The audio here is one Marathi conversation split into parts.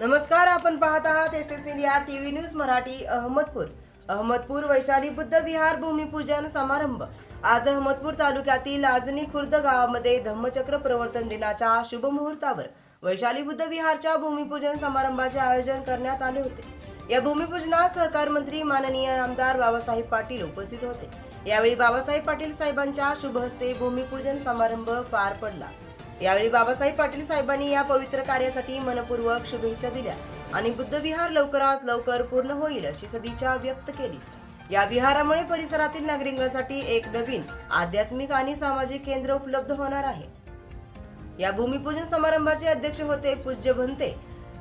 नमस्कार आपण पाहत आहात S S India TV news Marathi Ahmadpur. Ahmadpur Vaishali Buddha Vihar भूमिपूजन समारंभ. आज अहमदपूर तालुक्यातील आजनी खुर्द गावामध्ये धम्मचक्र प्रवर्तन दिनाच्या शुभ मुहूर्तावर वैशाली बुद्ध विहारच्या भूमिपूजन समारंभाचे आयोजन करण्यात आले होते. या भूमिपूजनास सहकार मंत्री माननीय आमदार बाबासाहेब पाटील उपस्थित होते. यावेळी बाबासाहेब पाटील साहेबांच्या शुभ हस्ते भूमिपूजन समारंभ पार पडला. यावेळी बाबासाहेब पाटील साहेबांनी या पवित्र कार्यासाठी मनपूर्वक शुभेच्छा दिल्या. आणि बुद्ध विहार लवकरात लवकर पूर्ण होईल अशी सदिच्छा व्यक्त केली. या विहारामुळे परिसरातील नागरिकांसाठी एक नवीन आध्यात्मिक आणि सामाजिक केंद्र उपलब्ध होणार आहे. या भूमिपूजन समारंभाचे अध्यक्ष होते पूज्य भंते.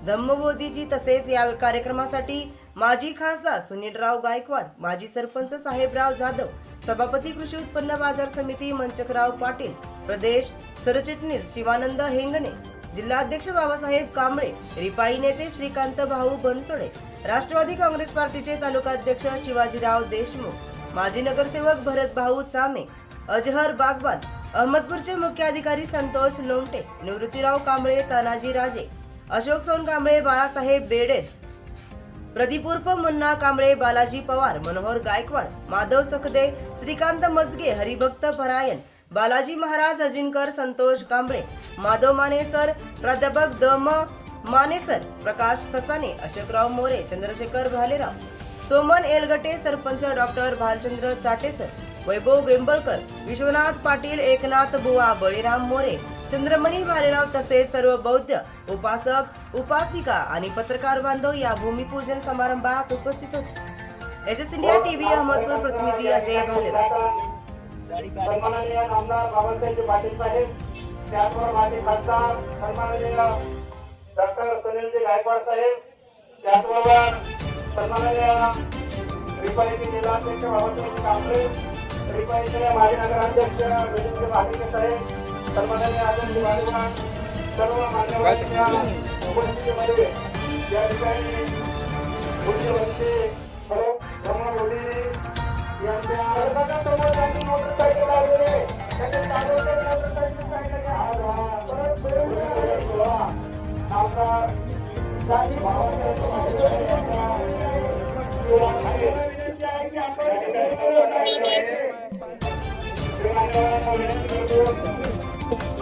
धम्मबोधीजी तसेच या कार्यक्रमासाठी माजी खासदार सुनीलराव गायकवाड माजी सरपंच साहेबराव जाधव सभापती कृषी उत्पन्न बाजार समिती मंचकराव पाटील प्रदेश सरचिटणीस शिवानंद हेंगणे जिल्हाध्यक्ष बाबासाहेब कांबळे रिपाई नेते श्रीकांत भाऊ बनसोडे राष्ट्रवादी काँग्रेस पार्टीचे तालुकाध्यक्ष शिवाजीराव देशमुख माजी नगरसेवक भरत भाऊ चामे अजहर बागवान अहमदपूरचे मुख्य अधिकारी संतोष लोमटे निवृत्तीराव कांबळे तानाजी राजे अशोक सोन कांबळे बाळासाहेब बेडे प्रदीप उर्फ मुन्ना कांबळे बालाजी पवार मनोहर गायकवाड माधव सखदे श्रीकांत मजगे हरिभक्त परायण बालाजी महाराज अजिंकर संतोष कांबळे माधव मानेसर प्राध्यापक द म मानेसर प्रकाश ससाने अशोकराव मोरे चंद्रशेखर भालेराव सोमन एलगटे सरपंच डॉक्टर भालचंद्र चाटेसर वैभव बेंबळकर विश्वनाथ पाटील एकनाथ बुवा बळीराम मोरे चंद्रमणी भालेराव तसेच सर्व बौद्ध उपासक उपासिका आणि पत्रकार बांधव या भूमिपूजन समारंभात उपस्थित होते. S S India TV Ahmadpur प्रतिनिधी अजय भालेराव. सन्माननीय आमदार बाबासाहेब पाटील साहेब त्याचबरोबर माजी खासदार सन्माननीय डॉक्टर सुनीलजी गायकवाड साहेब त्याचबरोबर सन्माननीय रिपाईचे जिल्हाध्यक्ष बाबासाहेब कांबळे रिपाईचे माजी नगराध्यक्ष विजेंद्र भाटिके साहेब सन्माननीय आनंद वाढवान सर्व मान्यवरांच्या उपस्थितीमध्ये या ठिकाणी मुख्यमंत्री ब्रह्मबोधी यांच्या अर्धाच्या हा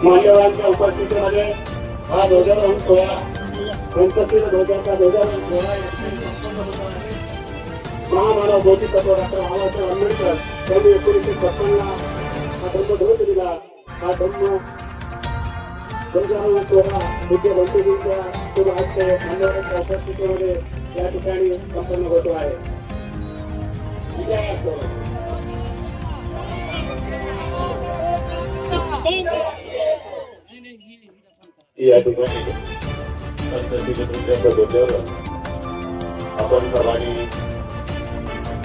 मान्यवरांच्या उपस्थितीमध्ये हा ध्वजारोहण सोहळा गणपती ध्वजाचा ध्वजारोहण सोहळा महामानव बोधी तत्व डॉक्टर बाबासाहेब त्यांनी एकोणीसशे छप्पनला हा धम्मध्वज दिला हा धम्म ध्वजारोहण सोहळा बुद्ध गणपतीच्या शुभ हस्ते मान्यवरांच्या उपस्थितीमध्ये या ठिकाणी संपन्न होतो आहे या ठिकाणी संततीच्या आपण सर्वांनी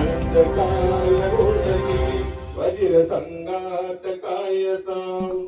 அந்த கால உடனே வஜிர சங்காத்த காயதாம்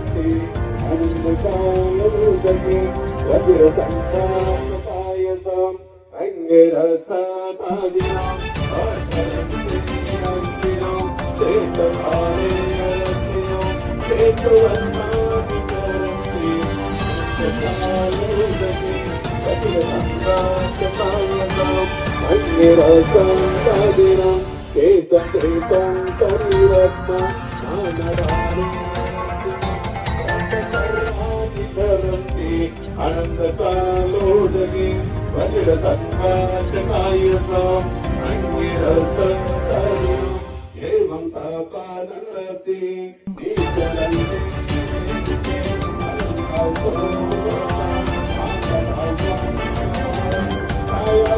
திருசந்தாயதம் அங்கிரசாதினம் கேசம் கேசம் கவிரத்னம் அனந்த காலோதனி வஜிர தன்மாஜனாயதாம் அங்கிரசந்தாயு ஏவம் தாபாலதி நீதலந்தி அலங்காவ ஆந்தராவ ஆயா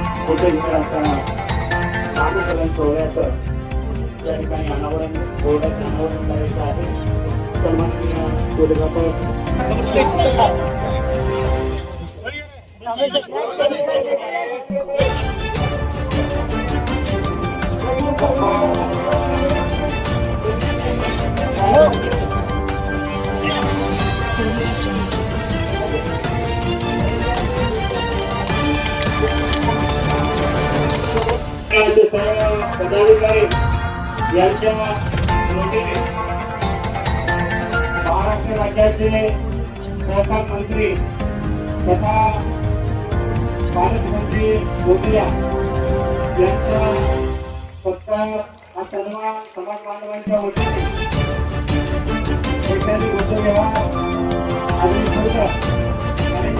कुठे बोधी असताना डॉक्टर नामकरण सोहळ्याचं त्या ठिकाणी अनावरण सोहळ्याचं अनावरण करायचं आहे. सन्माननीय पदाधिकारी यांच्या वतीने महाराष्ट्र राज्याचे सहकार मंत्री तथा पालकमंत्री गोदिया यांचा सत्कार हा सर्व समाज बांधवांच्या वतीने शैक्षणिक बुद्धविहार आदी खुर्द आणि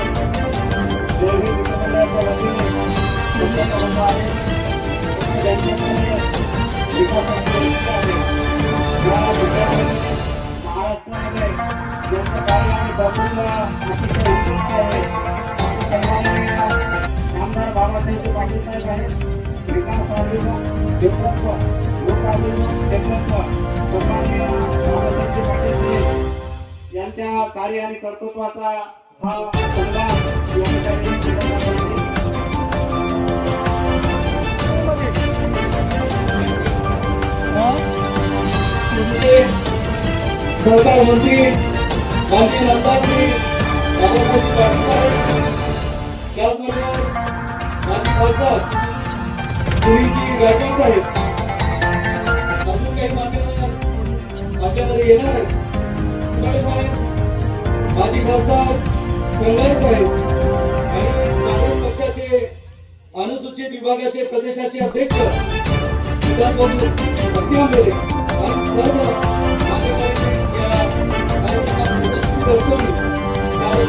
देवी मित्रमंडळाच्या वतीने आहे महाराष्ट्रामध्ये ज्यांचं कार्य आणि कर्तृत्व अतिशय उत्कृष्ट आहे सन्माननीय आमदार बाबासाहेब पाटील साहेब आहेत विकासाभिमुख नेतृत्व लोकाभिमुख नेतृत्व सन्माननीय बाबासाहेब पाटील यांच्या कार्य आणि कर्तृत्वाचा हा सन्मान या ठिकाणी सहकार मंत्री माननीय नंदाश्री बाबासाहेब पाटील त्याचबरोबर माजी खासदार पुरीची गायकवाड साहेब अजून काही मान्यवर आपल्यामध्ये येणार आहेत साहेब माजी खासदार साहेब आणि काँग्रेस पक्षाचे अनुसूचित विभागाचे प्रदेशाचे अध्यक्ष सिद्धार्थ आणि सर्व